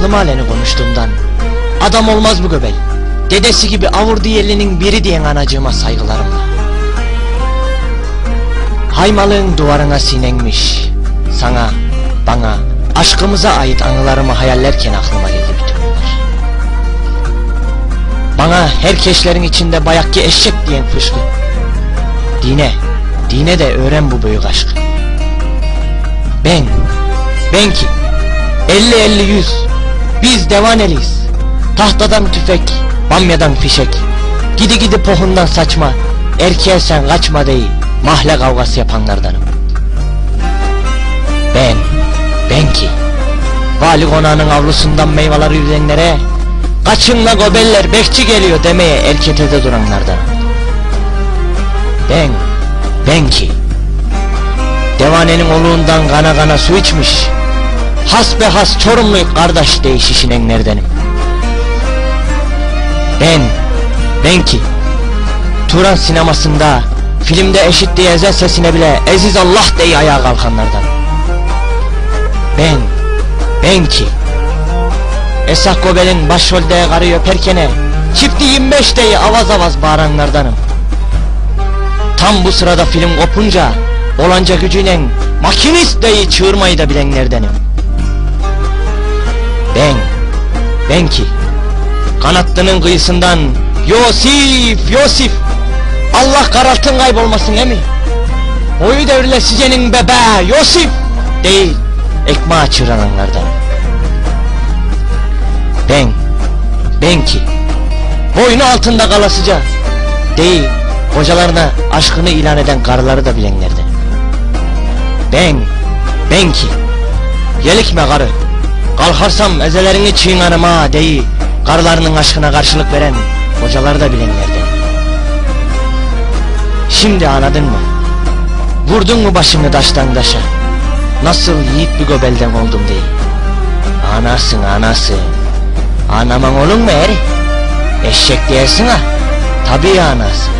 aklım aleni konuştuğumdan. Adam olmaz bu göbel. Dedesi gibi avur diyelinin biri diyen anacığıma saygılarımla. Haymalığın duvarına sinenmiş. Sana, bana, aşkımıza ait anılarımı hayallerken aklıma geldi bütün bunlar. Bana herkeşlerin içinde bayakki eşek diyen fışkı. Dine, dine de öğren bu büyük aşkı. Ben, ben ki, 50-50-100, biz devaneliyiz. Tahtadan tüfek, bamyadan fişek. Gidi gidi pohundan saçma, erkeğe sen kaçma değil, mahalle kavgası yapanlardanım. Ben, ben ki, vali konağının avlusundan meyveleri yüzenlere, kaçınla gobeller bekçi geliyor demeye erketede duranlardanım. Ben, ben ki, devanenin oluğundan kana kana su içmiş, has be has çorumluyuk kardeş değişişinenlerdenim. Ben, ben ki, Turan sinemasında, filmde eşit diye ezel sesine bile Eziz Allah diye ayağa kalkanlardan. Ben, ben ki, Esah Gobel'in başrolde karı öperkene, çifti 25 diye avaz avaz bağıranlardanım. Tam bu sırada film kopunca, olanca gücüyle makinist diye çığırmayı da bilenlerdenim. Ben, ben ki, Kanatlının kıyısından Yosif, Yosif Allah karaltın kaybolmasın emi? Oyu devrilesicenin bebe Yosif! Değil ekmeği çırağanlardan Ben Ben ki Boynu altında kalasıca Değil kocalarına aşkını ilan eden karıları da bilenlerden. Ben Ben ki Gelikme karı Kalkarsam ezelerini çiğnanım ha değil Karılarının aşkına karşılık veren Hocaları da bilenlerden Şimdi anladın mı? Vurdun mu başını taştan taşa? Nasıl yiğit bir gobelden oldum diye Anasın. Anası Anaman olun mu eri? Eşek diyorsun ha. Tabii anası